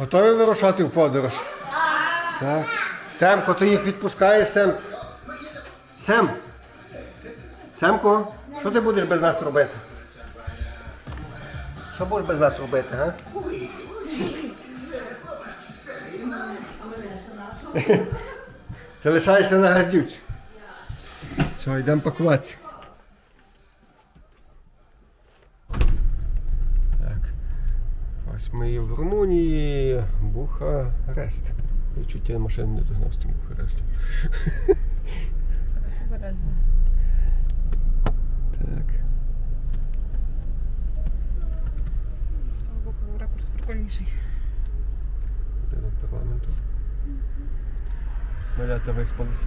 Готові вирушати в подорож? Так. Семко, ти їх відпускаєш, Сем. Сем. Семко, що ти будеш без нас робити? Що будеш без нас робити, га? Ти лишаєшся на газдівці. Все, йдемо пакуватися. Так. Ось ми є в Румунії. Бухарест. Я чуть я машину не догнав з тим Бухарестом. Зараз обережно. Так. З того боку ракурс прикольніший. Де до парламенту. Малята виспалися.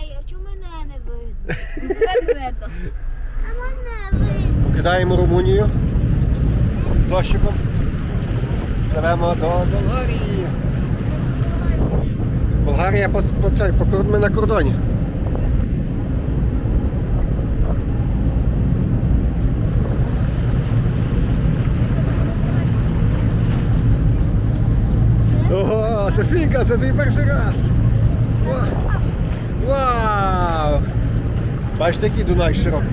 Ей, а чому мене не видно? Тебе видно. А мене видно. Покидаємо Румунію дощиком. Пливемо до Болгарії. Болгарія по, по, цей, по, ми на кордоні. Ого, Софійка, це твій перший раз. Вау! Бачите, який Дунай широкий.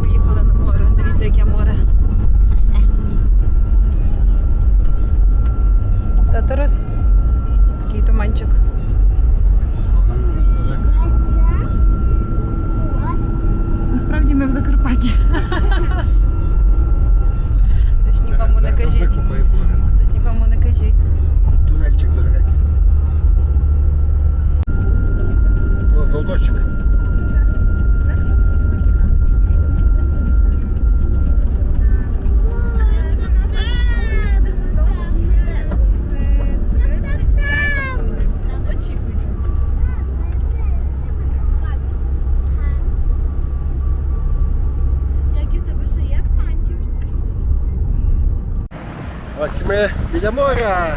Поїхали на Дивіться, яке море. Та Тарас. Такий туманчик. Насправді ми в Закарпатті. Десь нікому не кажіть. Десь нікому не кажіть. Тунельчик до біля.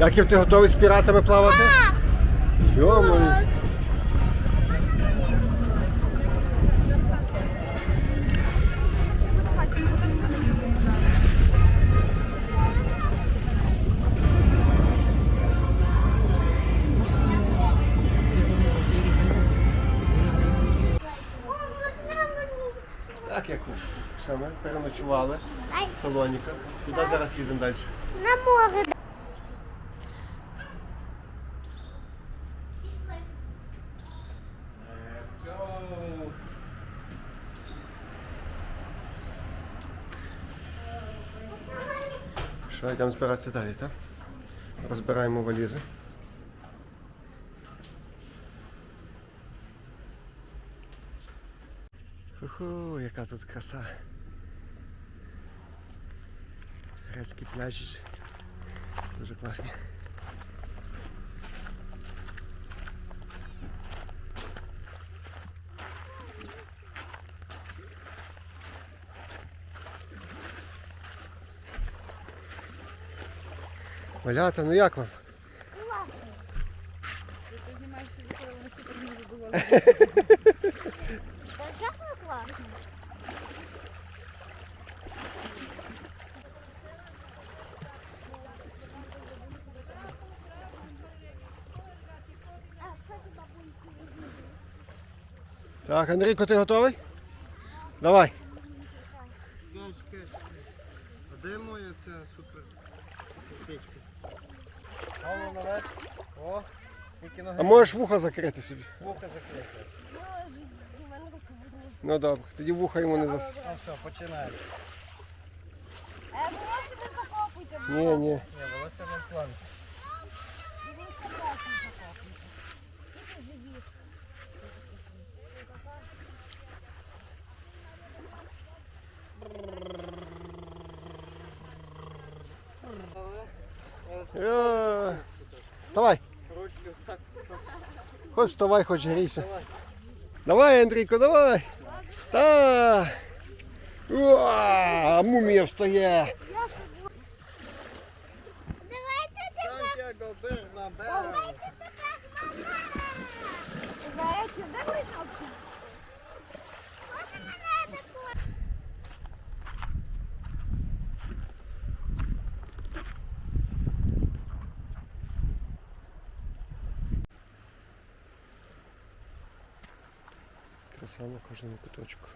Яків ти готовий з піратами плавати? Йо-моє. Переночували в салоніка. Куди зараз їдемо далі? На море. Що, йдемо збиратися далі, так? Розбираємо валізи. Ху-ху, яка тут краса. Грецькі пляжі. Дуже класні. Малята, ну як вам? Так чесно класно. Так, Андрійко, ти готовий? Давай. А де моя ця супер? Голову наверх. О, тільки ноги А можеш вуха закрити собі. вуха закрити. Ну добре, тоді вуха йому не зас. Ну все, починаємо. Е, волосся не закопуйте. Ні, ні. Ні, волосся на план. Е, Вставай. Хоч вставай, хоч грійся. Давай, Андрійко, давай. Та. Уа, мумія встає. Давайте тепер. Сантьяго Бернабеу. Давайте тепер мама. Давайте, давай ножку. Можна мене таку? Краса кожному куточку.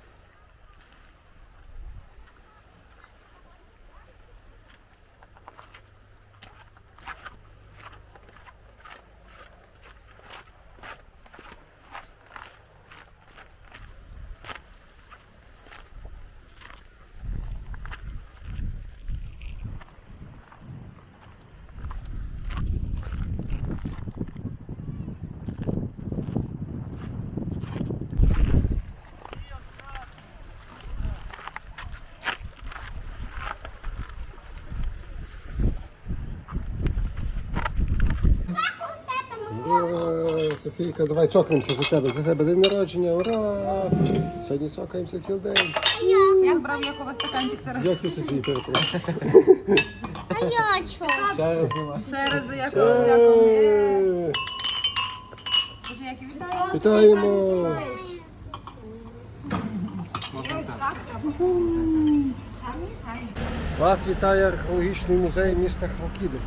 Софійка, давай цокнемося за тебе. За тебе день народження, ура! Сьогодні цокаємося цілий день. Як брав Якова стаканчик Тарас? Дякую, Софія, перепрошую. А я що? Ще раз за Якова дякую. Е, Боже, як вітаю. Вітаємо! Вас вітає археологічний музей міста Хлокіди.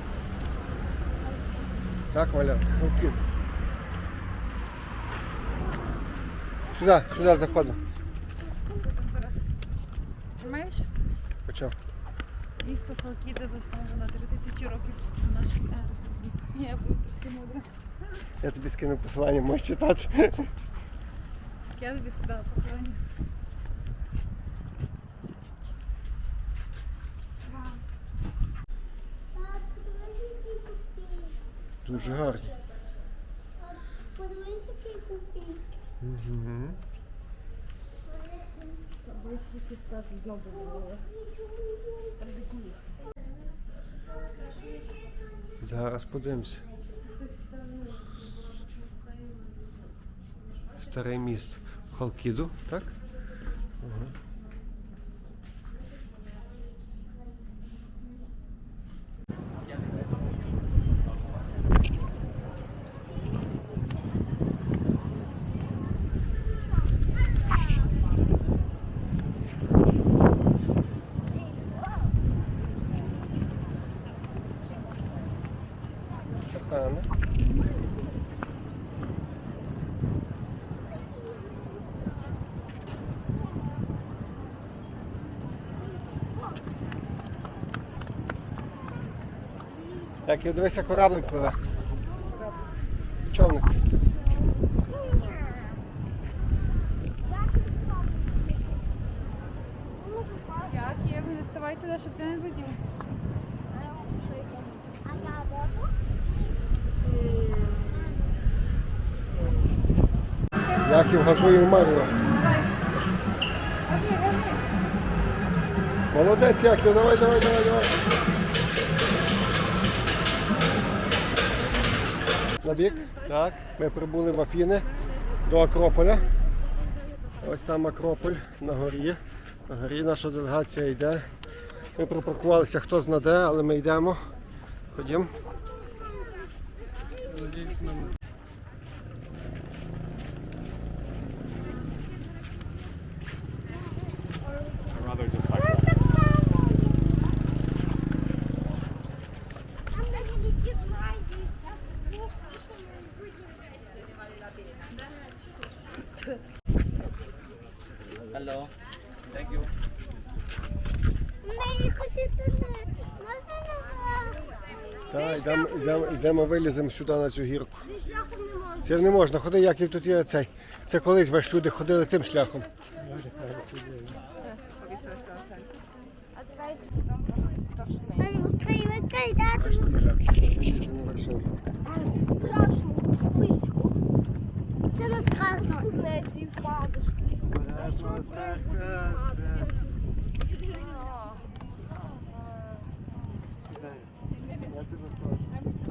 Так, Валя, Хлокід. Сюди, сюди заходимо. Знаєш? Почав. Місто Халкіда засновано 3000 років нашої ери. Я буду трошки мудра. Я тобі скину посилання, можеш читати. Я тобі сказала посилання. Дуже гарні. Подивись, який купік. Угу. Зараз подивимось. Старий міст Халкіду, так? Ага. Так, і дивися, кораблик пливе. Човник. Як? Я не вставай туди, щоб ти не злетів. Яків газує в Маріо. Молодець, Яків, давай, давай, давай, давай. На бік. Так, ми прибули в Афіни до Акрополя. Ось там Акрополь на горі. На горі наша делегація йде. Ми припаркувалися хто знаде, але ми йдемо. Ходім. Hello. Thank you. Мені хочеться туди. Можна на Так, йдемо, йдемо, йдемо виліземо сюди на цю гірку. шляхом не можна. Це не можна, ходи, Яків тут є цей. Це колись бачиш, люди ходили цим шляхом. Бачите, як на вершину. Це. Не. Сідай. Тебе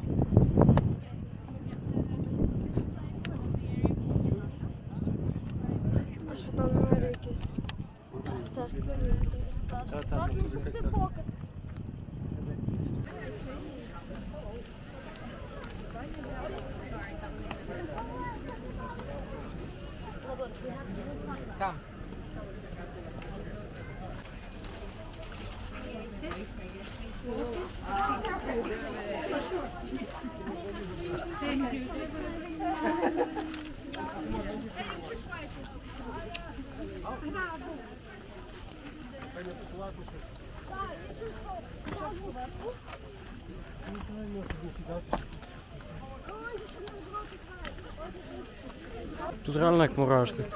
Тут реально як мурашник.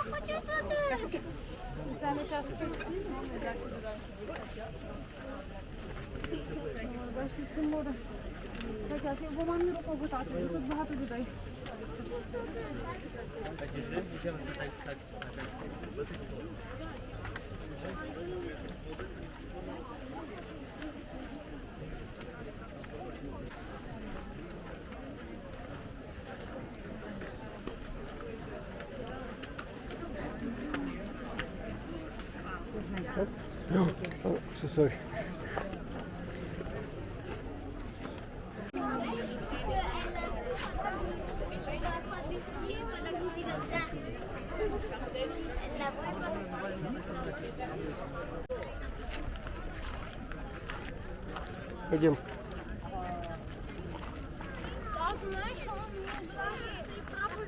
Бачите, це море. Так, я бо мамі погутати, тут багато людей. Oh, so sorry. Ходім. Так, знаєш, що мені здавалося, цей прапор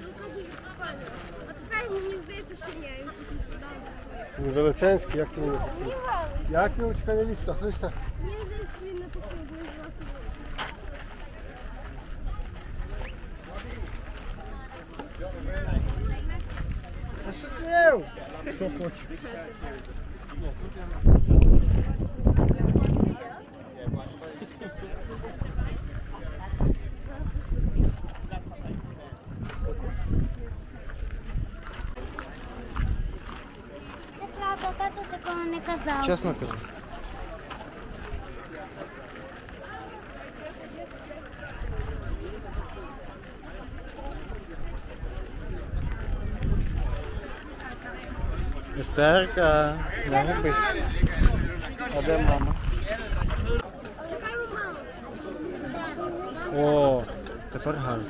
ну, дуже прикольний. От хай мені здається, що ні, він тут не сюди не Велетенський, як це не написано? Як він чекай на ліфт? Хтось Мені здається, він написаний дуже жовтий. що хоче. Неправда, тато такого не казав. Чесно кажу. Істерка, не губись. А де мама? Чекай, мама. О, тепер гарно.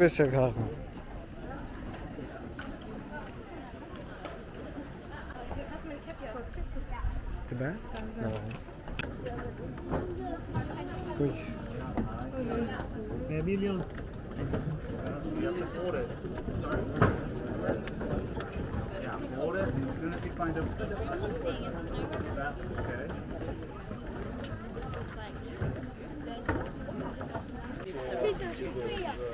Ось як гарно. Тебе? Давай. Ой. Hold it. As soon as you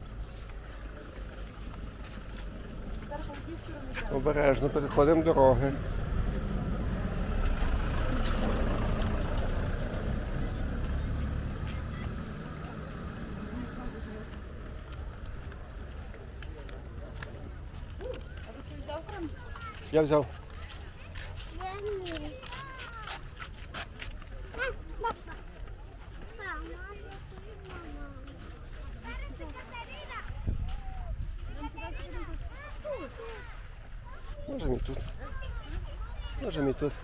Обережно переходимо дороги. Я взяв. tudo.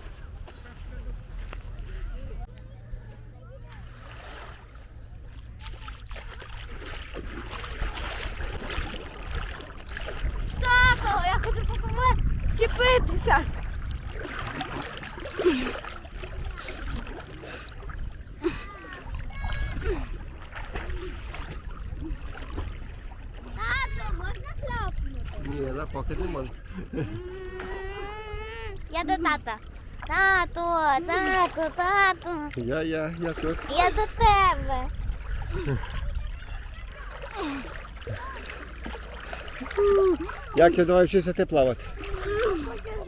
Тато, я хочу попробувати чіпитися. Тато, можна клапнути? Ні, на поки не можна. Тата. Тато, тато, тато. Я, я, я тут. Я до тебе. Як я давай вчитися ти плавати?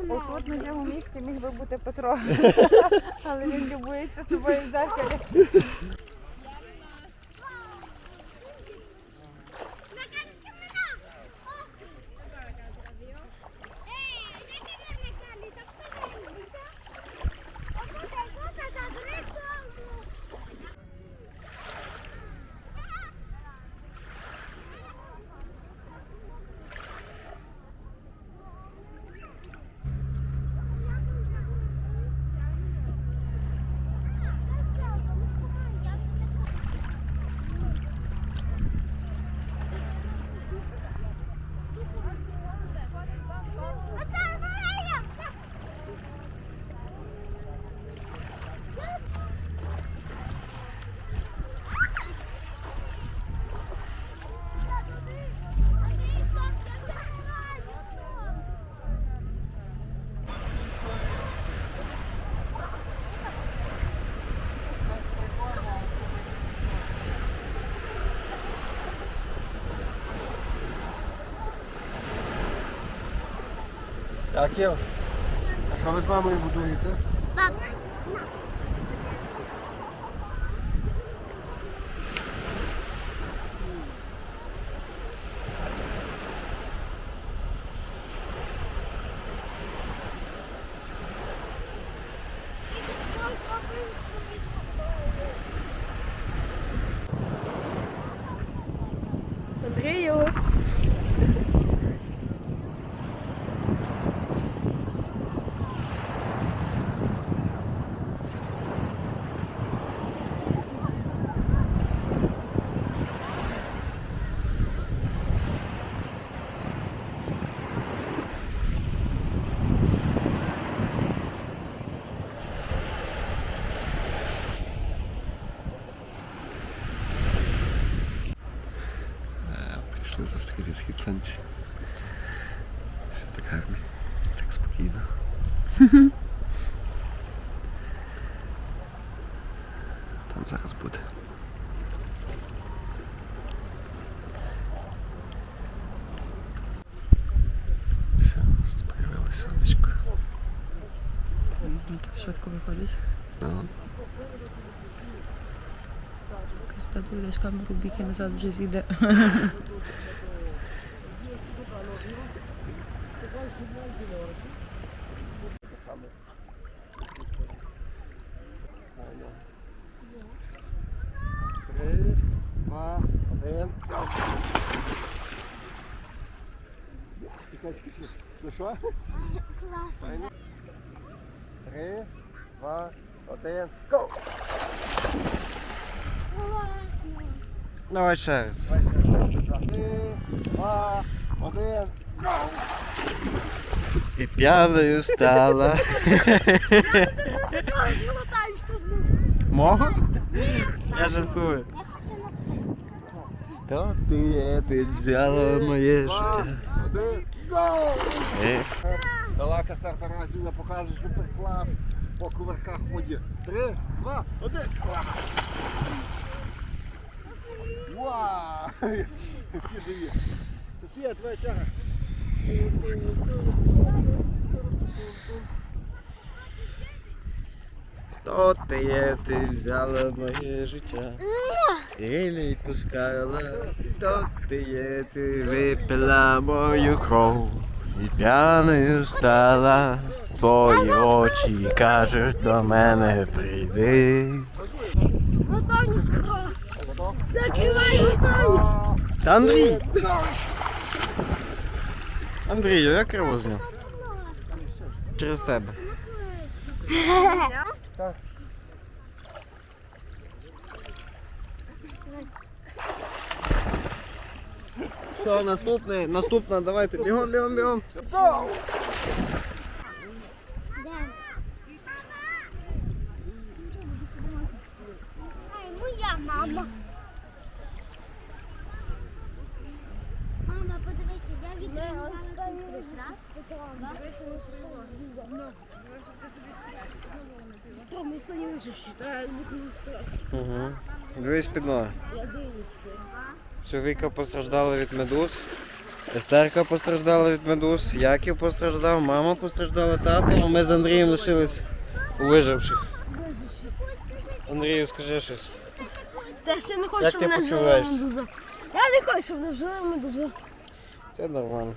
Отут на цьому місці міг би бути Петро. Але він любується собою в зеркалі. Яків? А що ви з мамою будуєте? Пап, Андрію. Зустріти схід. Все так гарно, так спокійно. Там зараз буде. Все, появилось сонечко. Ну, так швидко виходить. Ну, Та доведеш камеру біки назад вже зійде. Три, два, один. Чекай, чекай, ну що? класно. Три, два, один. Го! Класно. Давай ще раз. Три, два, один. І п'яною стала. Золотаєш тут на всі. Мого? Я жартую. Я хочу на То ти, ти взяла моє життя. Один. Го! Е, Далака старта разів покаже суперклас по кувырках в воді. Три, два, один. Вау! Всі живі. Софія, твоя чара. То ти є, ти взяла моє життя. І не відпускала. То ти є, ти випила мою кров. І п'яною стала. Твої очі кажуть до мене прийди. Готовність. Закривай готовність. Та Андрій! Андрію, як кривозню. Через тебе. Так. Все, наступний, наступна, давайте. Бігом, бігом, бігом. Ай, моя мама. Там Дивись під ноги. Чоловіка постраждала від медуз. Естерка постраждала від медуз, Яків постраждав, мама постраждала, тато, а ми з Андрієм лишились у виживших. Андрію, скажи щось. Та ще не хочу, Як щоб ти мене жили почуваєшся? Я не хочу, щоб мене жили медуза. Це нормально.